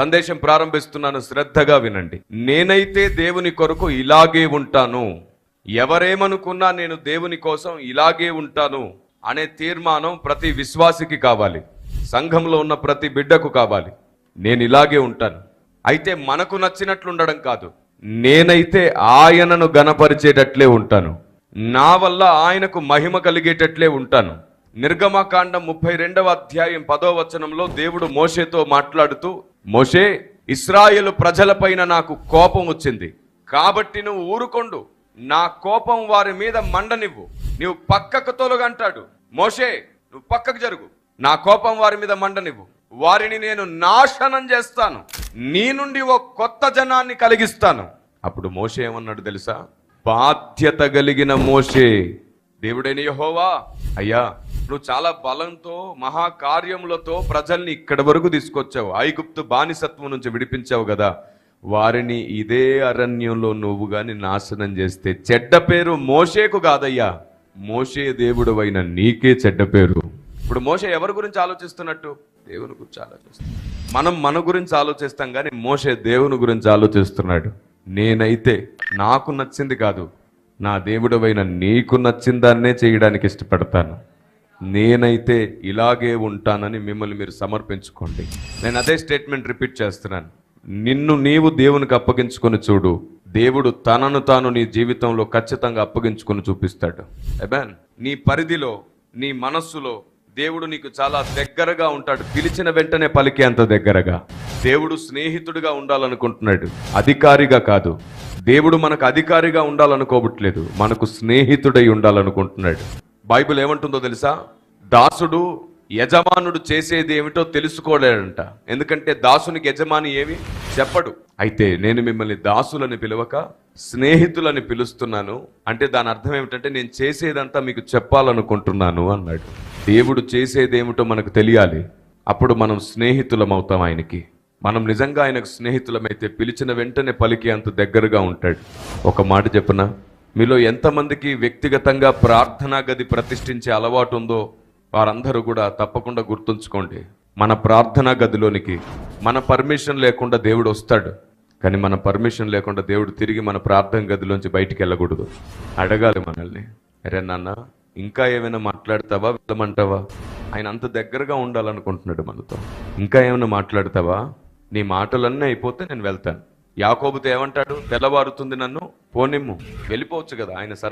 సందేశం ప్రారంభిస్తున్నాను శ్రద్ధగా వినండి. నేనైతే దేవుని కొరకు ఇలాగే ఉంటాను. ఎవరేమనుకున్నా నేను దేవుని కోసం ఇలాగే ఉంటాను అనే తీర్మానం ప్రతి విశ్వాసికి కావాలి. సంఘంలో ఉన్న ప్రతి బిడ్డకు కావాలి. నేను ఇలాగే ఉంటాను. అయితే మనకు నచ్చినట్లు ఉండడం కాదు. నేనైతే ఆయనను గనపరిచేటట్లే ఉంటాను. నా వల్ల ఆయనకు మహిమ కలిగేటట్లే ఉంటాను. నిర్గమకాండం ముప్పై రెండవ అధ్యాయం పదో వచనంలో దేవుడు మోషేతో మాట్లాడుతూ మోషే ఇస్రాయేలు ప్రజలపైన నాకు కోపం వచ్చింది. కాబట్టి నువ్వు ఊరుకొండు. నా కోపం వారి మీద మండనివ్వు. నువ్వు పక్కకు తొలగంటాడు మోషే నువ్వు పక్కకు జరుగు. నా కోపం వారి మీద మండనివ్వు. వారిని నేను నాశనం చేస్తాను. నీ నుండి ఓ కొత్త జనాన్ని కలిగిస్తాను. అప్పుడు మోషే ఏమన్నాడు తెలుసా? బాధ్యత కలిగిన మోషే దేవుడైన యహోవా. అయ్యా నువ్వు చాలా బలంతో మహాకార్యములతో ప్రజల్ని ఇక్కడి వరకు తీసుకొచ్చావు. ఐగుప్తు బానిసత్వం నుంచి విడిపించావు కదా. వారిని ఇదే అరణ్యంలో నువ్వు కానీ నాశనం చేస్తే చెడ్డ పేరు మోషేకు కాదయ్యా. మోషే దేవుడు అయిన నీకే చెడ్డ పేరు. ఇప్పుడు మోషే ఎవరి గురించి ఆలోచిస్తున్నట్టు? దేవుని గురించి ఆలోచిస్తాం. మనం మన గురించి ఆలోచిస్తాం కానీ మోషే దేవుని గురించి ఆలోచిస్తున్నాడు. నేనైతే నాకు నచ్చింది కాదు. నా దేవుడవైన నీకు నచ్చిందాన్నే చేయడానికి ఇష్టపడతాను. నేనైతే ఇలాగే ఉంటానని మిమ్మల్ని మీరు సమర్పించుకోండి. నేను అదే స్టేట్మెంట్ రిపీట్ చేస్తున్నాను. నిన్ను నీవు దేవునికి అప్పగించుకొని చూడు. దేవుడు తనను తాను నీ జీవితంలో ఖచ్చితంగా అప్పగించుకొని చూపిస్తాడు. అబాన్ నీ పరిధిలో నీ మనస్సులో దేవుడు నీకు చాలా దగ్గరగా ఉంటాడు. పిలిచిన వెంటనే పలికే అంత దగ్గరగా. దేవుడు స్నేహితుడిగా ఉండాలనుకుంటున్నాడు. అధికారిగా కాదు. దేవుడు మనకు అధికారిగా ఉండాలనుకోవట్లేదు మనకు స్నేహితుడై ఉండాలనుకుంటున్నాడు. బైబిల్ ఏమంటుందో తెలుసా? దాసుడు యజమానుడు చేసేది ఏమిటో తెలుసుకోలేడంట. ఎందుకంటే దాసునికి యజమాని ఏమి? చెప్పడు. అయితే నేను మిమ్మల్ని దాసులని పిలవక స్నేహితులని పిలుస్తున్నాను. అంటే దాని అర్థం ఏమిటంటే నేను చేసేదంతా మీకు చెప్పాలనుకుంటున్నాను అన్నాడు. దేవుడు చేసేదేమిటో మనకు తెలియాలి. అప్పుడు మనం స్నేహితులం అవుతాం ఆయనకి. మనం నిజంగా ఆయనకు స్నేహితులమైతే పిలిచిన వెంటనే పలికి అంత దగ్గరగా ఉంటాడు. ఒక మాట చెప్పనా? మీలో ఎంతమందికి వ్యక్తిగతంగా ప్రార్థనా గది ప్రతిష్ఠించే అలవాటు ఉందో వారందరూ కూడా తప్పకుండా గుర్తుంచుకోండి. మన ప్రార్థనా గదిలోనికి మన పర్మిషన్ లేకుండా దేవుడు వస్తాడు. కానీ మన పర్మిషన్ లేకుండా దేవుడు తిరిగి మన ప్రార్థన గదిలోంచి బయటికి వెళ్ళకూడదు. అడగాలి మనల్ని. అరే నాన్న ఇంకా ఏమైనా మాట్లాడతావా? వెళ్ళమంటావా? ఆయన అంత దగ్గరగా ఉండాలనుకుంటున్నాడు మనతో. ఇంకా ఏమైనా మాట్లాడతావా? నీ మాటలన్నీ అయిపోతే నేను వెళ్తాను. యాకోబుతో ఏమంటాడు? తెల్లవారుతుంది నన్ను పోనిమ్ము. వెళ్ళిపోవచ్చు కదా ఆయన సర్వ